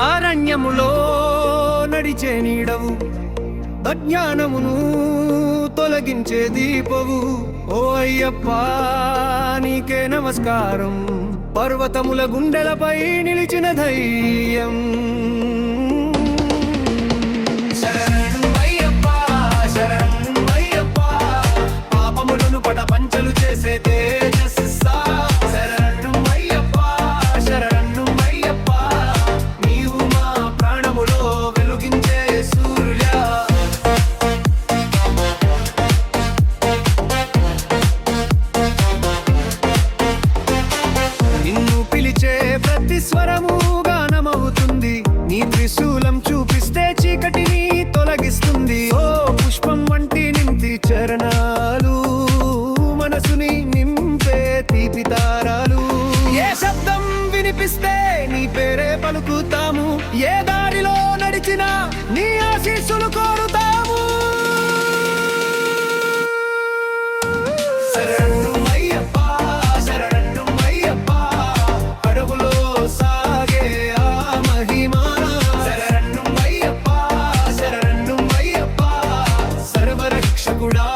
అరణ్యములో నడిచే నీడవు అజ్ఞానమును తొలగించే దీపవు. ఓ అయ్యప్ప నీకే నమస్కారం. పర్వతముల గుండెలపై నిలిచిన ధైర్యం. తీపి తారాలు ఏ శబ్దం వినిపిస్తే నీ పేరే పలుకుతాము. ఏ దారిలో నడిచినా నీ ఆశీస్సులు కోరుతాము. శరణు అయ్యప్ప శరణు అయ్యప్ప అడుగులో సాగే ఆ మహిమా. శరణు అయ్యప్ప శరణు అయ్యప్ప సర్వరక్షకుడా